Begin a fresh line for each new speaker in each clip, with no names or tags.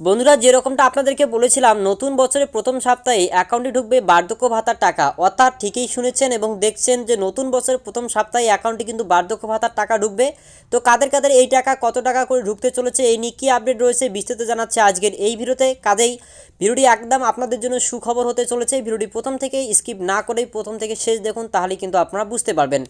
বন্ধুরা যেরকমটা আপনাদেরকে বলেছিলাম, নতুন বছরের প্রথম সপ্তাহে অ্যাকাউন্টে ঢুকবে বার্ধক্য ভাতার টাকা। অর্থাৎ ঠিকই শুনেছেন এবং দেখছেন যে নতুন বছরের প্রথম সপ্তাহে অ্যাকাউন্টে কিন্তু বার্ধক্য ভাতার টাকা ঢুকবে। তো কাদের কাদের এই টাকা কত টাকা করে ঢুকতে চলেছে, এই নিয়ে কী আপডেট রয়েছে বিস্তারিত জানাচ্ছে আজকের এই ভিডিওতে। কাজেই ভিডিওটি একদম আপনাদের জন্য সুখবর হতে চলেছে। ভিডিওটি প্রথম থেকে স্কিপ না করেই প্রথম থেকে শেষ দেখুন, তাহলে কিন্তু আপনারা বুঝতে পারবেন।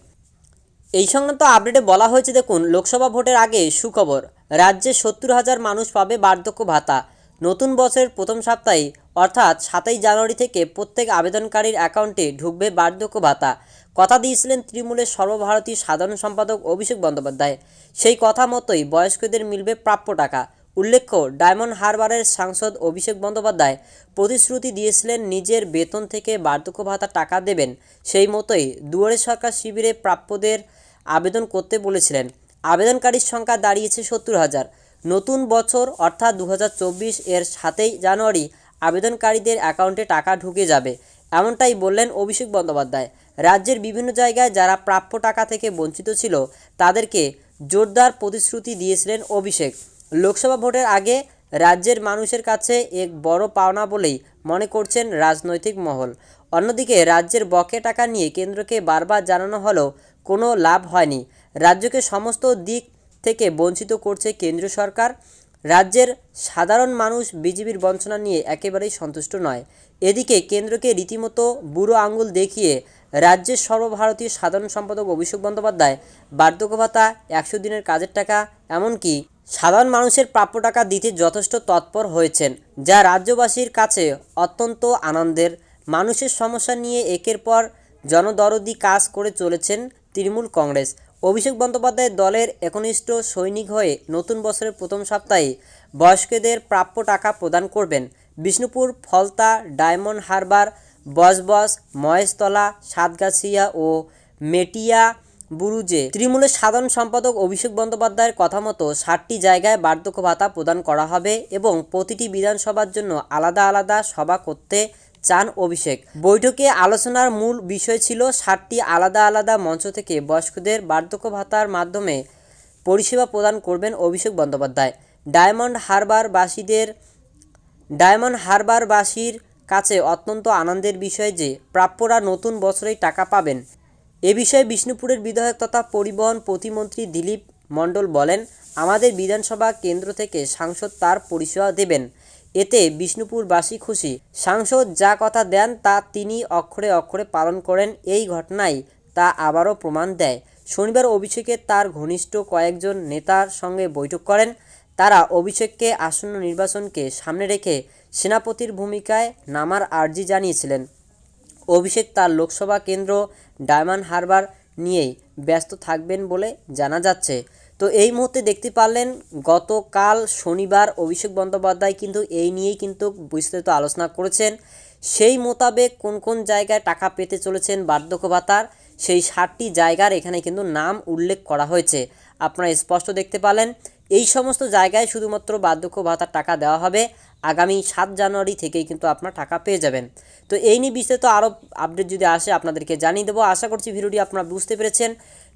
এই সংক্রান্ত আপডেটে বলা হয়েছে, দেখুন, লোকসভা ভোটের আগে সুখবর। রাজ্যে সত্তর হাজার মানুষ পাবে বার্ধক্য ভাতা। নতুন বছরের প্রথম সপ্তাহে, অর্থাৎ সাতই জানুয়ারি থেকে প্রত্যেক আবেদনকারীর অ্যাকাউন্টে ঢুকবে বার্ধক্য ভাতা। কথা দিয়েছিলেন তৃণমূলের সর্বভারতীয় সাধারণ সম্পাদক অভিষেক বন্দ্যোপাধ্যায়। সেই কথা মতোই বয়স্কদের মিলবে প্রাপ্য টাকা। উল্লেখ্য, ডায়মন্ড হারবারের সাংসদ অভিষেক বন্দ্যোপাধ্যায় প্রতিশ্রুতি দিয়েছিলেন নিজের বেতন থেকে বার্ধক্য ভাতা টাকা দেবেন। সেই মতোই দুয়ারে সরকার শিবিরে প্রাপ্যদের আবেদন করতে বলেছিলেন। আবেদনকারীর সংখ্যা দাঁড়িয়েছে সত্তর হাজার। নতুন বছর, অর্থাৎ দু হাজার চব্বিশ এর সাতই জানুয়ারি, আবেদনকারীদের অ্যাকাউন্টে টাকা ঢুকে যাবে, এমনটাই বললেন অভিষেক বন্দ্যোপাধ্যায়। রাজ্যের বিভিন্ন জায়গায় যারা প্রাপ্য টাকা থেকে বঞ্চিত ছিল, তাদেরকে জোরদার প্রতিশ্রুতি দিয়েছিলেন অভিষেক। লোকসভা ভোটের আগে রাজ্যের মানুষের কাছে এক বড় পাওনা বলেই মনে করছেন রাজনৈতিক মহল। অন্যদিকে রাজ্যের বকে টাকা নিয়ে কেন্দ্রকে বারবার জানানো হলেও কোনো লাভ হয়নি। রাজ্যকে সমস্ত দিক থেকে বঞ্চিত করছে কেন্দ্রীয় সরকার। রাজ্যের সাধারণ মানুষ বিজেপির বঞ্চনা নিয়ে একেবারেই সন্তুষ্ট নয়। এদিকে কেন্দ্রকে রীতিমতো বুড়ো আঙুল দেখিয়ে রাজ্যের সর্বভারতীয় সাধারণ সম্পাদক অভিষেক বন্দ্যোপাধ্যায় বার্ধক্য ভাতা, একশো দিনের কাজের টাকা, এমনকি সাধারণ মানুষের প্রাপ্য টাকা দিতে যথেষ্ট তৎপর হয়েছেন, যা রাজ্যবাসীর কাছে অত্যন্ত আনন্দের। মানুষের সমস্যা নিয়ে একের পর জনদরদি কাজ করে চলেছেন তৃণমূল কংগ্রেস। অভিষেক বন্দ্যোপাধ্যায় দলের একনিষ্ঠ সৈনিক হয়ে নতুন বছরের প্রথম সপ্তাহে বয়স্কদের প্রাপ্য টাকা প্রদান করবেন। বিষ্ণুপুর, ফলতা, ডায়মন্ড হারবার বসবস মহেশতলা, সাতগাছিয়া ও মেটিয়া বুরুজে। তৃণমূলের সাধারণ সম্পাদক অভিষেক বন্দ্যোপাধ্যায়ের কথা মতো ষাটটি জায়গায় বার্ধক্য ভাতা প্রদান করা হবে এবং প্রতিটি বিধানসভার জন্য আলাদা আলাদা সভা করতে চান অভিষেক। বৈঠকে আলোচনার মূল বিষয় ছিল ষাটটি আলাদা আলাদা মঞ্চ থেকে বয়স্কদের বার্ধক্য ভাতার মাধ্যমে পরিষেবা প্রদান করবেন অভিষেক বন্দ্যোপাধ্যায়। ডায়মন্ড হারবারবাসীদের ডায়মন্ড হারবারবাসীর কাছে অত্যন্ত আনন্দের বিষয় যে, প্রাপ্যরা নতুন বছরেই টাকা পাবেন। এ বিষয়ে বিষ্ণুপুরের বিধায়ক তথা পরিবহন প্রতিমন্ত্রী দিলীপ মণ্ডল বলেন, আমাদের বিধানসভা কেন্দ্র থেকে সাংসদ তার পরিষেবা দেবেন। এতে বিষ্ণুপুরবাসী খুশি। সাংসদ যা কথা দেন তা তিনি অক্ষরে অক্ষরে পালন করেন এই ঘটনায়, তা আবারও প্রমাণ দেয়। শনিবার অভিষেকে তার ঘনিষ্ঠ কয়েকজন নেতার সঙ্গে বৈঠক করেন। তারা অভিষেককে আসন্ন নির্বাচনকে সামনে রেখে সেনাপতির ভূমিকায় নামার আর্জি জানিয়েছিলেন। অভিষেক তার লোকসভা কেন্দ্র ডায়মন্ড হারবার নিয়েই ব্যস্ত থাকবেন বলে জানা যাচ্ছে। তো এই মুহূর্তে দেখতে পারলেন গতকাল শনিবার অভিষেক বন্দ্যোপাধ্যায় কিন্তু এই নিয়েই কিন্তু বিস্তারিত আলোচনা করেছেন। সেই মোতাবেক কোন কোন জায়গায় টাকা পেতে চলেছেন বার্ধক্য ভাতার, সেই ষাটটি জায়গার এখানে কিন্তু নাম উল্লেখ করা হয়েছে। আপনারা স্পষ্ট দেখতে পালেন এই সমস্ত জায়গায় শুধুমাত্র বার্ধক্য ভাতার টাকা দেওয়া হবে। আগামী সাত জানুয়ারি থেকেই কিন্তু আপনার টাকা পেয়ে যাবেন। তো এই নিয়ে বিস্তারিত আরও আপডেট যদি আসে আপনাদেরকে জানিয়ে দেবো। আশা করছি ভিডিওটি আপনারা বুঝতে পেরেছেন।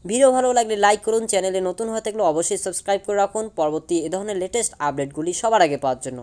ভিডিও ভালো লাগলে লাইক করুন চ্যানেলে নতুন হয়ে থাকলে অবশ্যই সাবস্ক্রাইব করে রাখুন। পরবর্তী এ ধরনের লেটেস্ট আপডেটগুলি সবার আগে পাওয়ার জন্য।